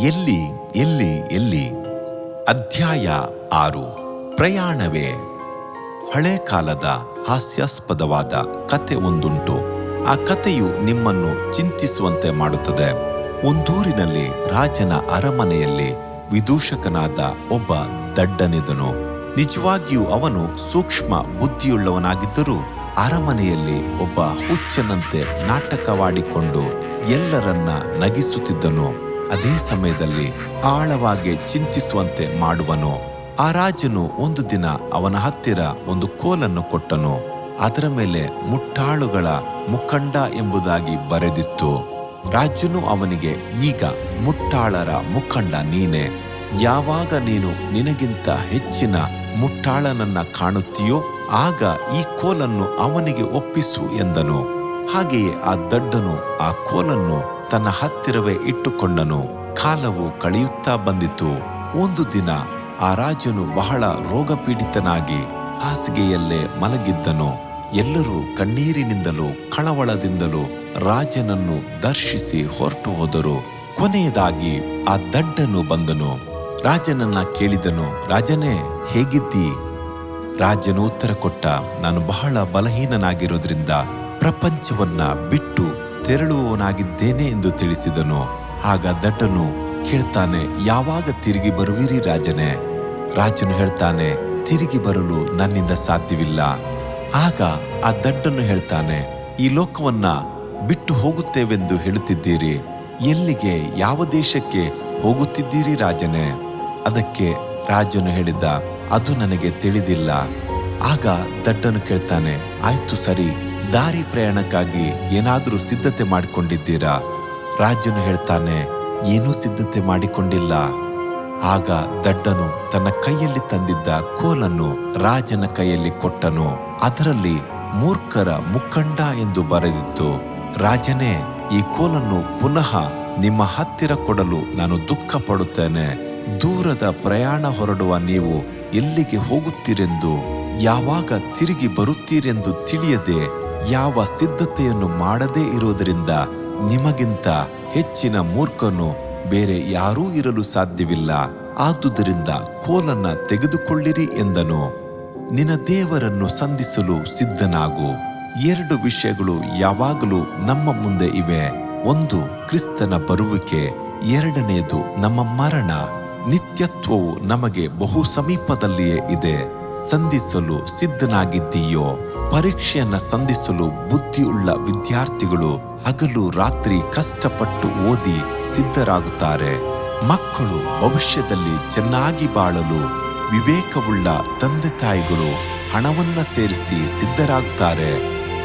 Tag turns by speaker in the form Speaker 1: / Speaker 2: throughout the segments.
Speaker 1: ಎಲ್ಲಿ ಎಲ್ಲಿ ಎಲ್ಲಿ? ಅಧ್ಯಾಯ ಆರು. ಪ್ರಯಾಣವೇ. ಹಳೆ ಕಾಲದ ಹಾಸ್ಯಾಸ್ಪದವಾದ ಕತೆ ಒಂದುಂಟು. ಆ ಕಥೆಯು ನಿಮ್ಮನ್ನು ಚಿಂತಿಸುವಂತೆ ಮಾಡುತ್ತದೆ. ಒಂದೂರಿನಲ್ಲಿ ರಾಜನ ಅರಮನೆಯಲ್ಲಿ ವಿದೂಷಕನಾದ ಒಬ್ಬ ದಡ್ಡನಿದನು. ನಿಜವಾಗಿಯೂ ಅವನು ಸೂಕ್ಷ್ಮ ಬುದ್ಧಿಯುಳ್ಳವನಾಗಿದ್ದರೂ ಅರಮನೆಯಲ್ಲಿ ಒಬ್ಬ ಹುಚ್ಚನಂತೆ ನಾಟಕವಾಡಿಕೊಂಡು ಎಲ್ಲರನ್ನ ನಗಿಸುತ್ತಿದ್ದನು. ಅದೇ ಸಮಯದಲ್ಲಿ ಆಳವಾಗಿ ಚಿಂತಿಸುವಂತೆ ಮಾಡುವನು. ಆ ರಾಜನು ಒಂದು ದಿನ ಅವನ ಹತ್ತಿರ ಒಂದು ಕೋಲನ್ನು ಕೊಟ್ಟನು. ಅದರ ಮೇಲೆ ಮುಟ್ಟಾಳುಗಳ ಮುಖಂಡ ಎಂಬುದಾಗಿ ಬರೆದಿತ್ತು. ರಾಜನು ಅವನಿಗೆ, ಈಗ ಮುಟ್ಟಾಳರ ಮುಖಂಡ ನೀನೆ. ಯಾವಾಗ ನೀನು ನಿನಗಿಂತ ಹೆಚ್ಚಿನ ಮುಟ್ಟಾಳನನ್ನ ಕಾಣುತ್ತೀಯೋ, ಆಗ ಈ ಕೋಲನ್ನು ಅವನಿಗೆ ಒಪ್ಪಿಸು ಎಂದನು. ಹಾಗೆಯೇ ಆ ದಡ್ಡನು ಆ ಕೋಲನ್ನು ತನ್ನ ಹತ್ತಿರವೇ ಇಟ್ಟುಕೊಂಡನು. ಕಾಲವು ಕಳೆಯುತ್ತಾ ಬಂದಿತು. ಒಂದು ದಿನ ಆ ರಾಜನು ಬಹಳ ರೋಗಪೀಡಿತನಾಗಿ ಹಾಸಿಗೆಯಲ್ಲೇ ಮಲಗಿದ್ದನು. ಎಲ್ಲರೂ ಕಣ್ಣೀರಿನಿಂದಲೂ ಕಳವಳದಿಂದಲೂ ರಾಜನನ್ನು ದರ್ಶಿಸಿ ಹೊರಟು ಹೋದರು. ಕೊನೆಯದಾಗಿ ಆ ದಡ್ಡನು ಬಂದನು. ರಾಜನನ್ನ ಕೇಳಿದನು, ರಾಜನೇ, ಹೇಗಿದ್ದೀ? ರಾಜನು ಉತ್ತರ ಕೊಟ್ಟ, ನಾನು ಬಹಳ ಬಲಹೀನನಾಗಿರೋದ್ರಿಂದ ಪ್ರಪಂಚವನ್ನ ಬಿಟ್ಟು ತೆರಳುವವನಾಗಿದ್ದೇನೆ ಎಂದು ತಿಳಿಸಿದನು. ಆಗ ದಡ್ಡನು ಕೇಳ್ತಾನೆ, ಯಾವಾಗ ತಿರುಗಿ ಬರುವಿರಿ ರಾಜನೇ? ರಾಜನು ಹೇಳ್ತಾನೆ, ತಿರುಗಿ ಬರಲು ನನ್ನಿಂದ ಸಾಧ್ಯವಿಲ್ಲ. ಆಗ ಆ ದಡ್ಡನು ಹೇಳ್ತಾನೆ, ಈ ಲೋಕವನ್ನ ಬಿಟ್ಟು ಹೋಗುತ್ತೇವೆಂದು ಹೇಳುತ್ತಿದ್ದೀರಿ. ಎಲ್ಲಿಗೆ, ಯಾವ ದೇಶಕ್ಕೆ ಹೋಗುತ್ತಿದ್ದೀರಿ ರಾಜನೇ? ಅದಕ್ಕೆ ರಾಜನು ಹೇಳಿದ, ಅದು ನನಗೆ ತಿಳಿದಿಲ್ಲ. ಆಗ ದಡ್ಡನು ಕೇಳ್ತಾನೆ, ಆಯ್ತು ಸರಿ ದಾರಿ ಪ್ರಯಾಣಕ್ಕಾಗಿ ಏನಾದರೂ ಸಿದ್ಧತೆ ಮಾಡಿಕೊಂಡಿದ್ದೀರಾ? ರಾಜನು ಹೇಳ್ತಾನೆ, ಏನೂ ಸಿದ್ಧತೆ ಮಾಡಿಕೊಂಡಿಲ್ಲ. ಆಗ ದಡ್ಡನು ತನ್ನ ಕೈಯಲ್ಲಿ ತಂದಿದ್ದ ಕೋಲನ್ನು ರಾಜನ ಕೈಯಲ್ಲಿ ಕೊಟ್ಟನು. ಅದರಲ್ಲಿ ಮೂರ್ಖರ ಮುಖಂಡ ಎಂದು ಬರೆದಿತ್ತು. ರಾಜನೇ, ಈ ಕೋಲನ್ನು ಪುನಃ ನಿಮ್ಮ ಹತ್ತಿರ ಕೊಡಲು ನಾನು ದುಃಖ ಪಡುತ್ತೇನೆ ದೂರದ ಪ್ರಯಾಣ ಹೊರಡುವ ನೀವು ಎಲ್ಲಿಗೆ ಹೋಗುತ್ತೀರೆಂದು, ಯಾವಾಗ ತಿರುಗಿ ಬರುತ್ತೀರೆಂದು ತಿಳಿಯದೆ ಯಾವ ಸಿದ್ಧತೆಯನ್ನು ಮಾಡದೇ ಇರುವುದರಿಂದ ನಿಮಗಿಂತ ಹೆಚ್ಚಿನ ಮೂರ್ಖನು ಬೇರೆ ಯಾರೂ ಇರಲು ಸಾಧ್ಯವಿಲ್ಲ. ಆದುದರಿಂದ ಕೋಲನ್ನ ತೆಗೆದುಕೊಳ್ಳಿರಿ ಎಂದನು. ನಿನ್ನ ದೇವರನ್ನು ಸಂಧಿಸಲು ಸಿದ್ಧನಾಗು. ಎರಡು ವಿಷಯಗಳು ಯಾವಾಗಲೂ ನಮ್ಮ ಮುಂದೆ ಇವೆ. ಒಂದು, ಕ್ರಿಸ್ತನ ಬರುವಿಕೆ. ಎರಡನೆಯದು ನಮ್ಮ ಮರಣ. ನಿತ್ಯತ್ವವು ನಮಗೆ ಬಹು ಸಮೀಪದಲ್ಲಿಯೇ ಇದೆ. ಸಂಧಿಸಲು ಸಿದ್ಧನಾಗಿದ್ದೀಯೋ? ಪರೀಕ್ಷೆಯನ್ನ ಸಂಧಿಸಲು ಬುದ್ಧಿಯುಳ್ಳ ವಿದ್ಯಾರ್ಥಿಗಳು ಹಗಲು ರಾತ್ರಿ ಕಷ್ಟಪಟ್ಟು ಓದಿ ಸಿದ್ಧರಾಗುತ್ತಾರೆ. ಮಕ್ಕಳು ಭವಿಷ್ಯದಲ್ಲಿ ಚೆನ್ನಾಗಿ ಬಾಳಲು ವಿವೇಕವುಳ್ಳ ತಂದೆ ತಾಯಿಗಳು ಹಣವನ್ನ ಸೇರಿಸಿ ಸಿದ್ಧರಾಗುತ್ತಾರೆ.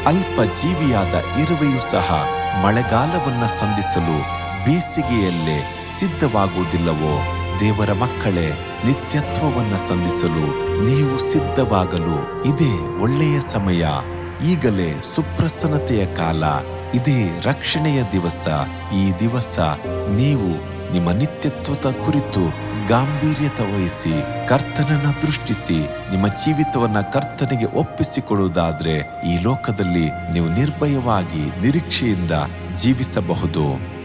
Speaker 1: ಅಲ್ಪ ಜೀವಿಯಾದ ಇರುವೆಯೂ ಸಹ ಮಳೆಗಾಲವನ್ನ ಸಂಧಿಸಲು ಬೇಸಿಗೆಯಲ್ಲೇ ಸಿದ್ಧವಾಗುವುದಿಲ್ಲವೋ? ದೇವರ ಮಕ್ಕಳೇ, ನಿತ್ಯತ್ವವನ್ನ ಸಂಧಿಸಲು ನೀವು ಸಿದ್ಧವಾಗಲು ಇದೇ ಒಳ್ಳೆಯ ಸಮಯ. ಈಗಲೇ ಸುಪ್ರಸನ್ನತೆಯ ಕಾಲ, ಇದೇ ರಕ್ಷಣೆಯ ದಿವಸ. ಈ ದಿವಸ ನೀವು ನಿಮ್ಮ ನಿತ್ಯತ್ವದ ಕುರಿತು ಗಾಂಭೀರ್ಯತೆ ವಹಿಸಿ, ಕರ್ತನನ್ನ ದೃಷ್ಟಿಸಿ, ನಿಮ್ಮ ಜೀವಿತವನ್ನ ಕರ್ತನಿಗೆ ಒಪ್ಪಿಸಿಕೊಳ್ಳುವುದಾದ್ರೆ ಈ ಲೋಕದಲ್ಲಿ ನೀವು ನಿರ್ಭಯವಾಗಿ ನಿರೀಕ್ಷೆಯಿಂದ ಜೀವಿಸಬಹುದು.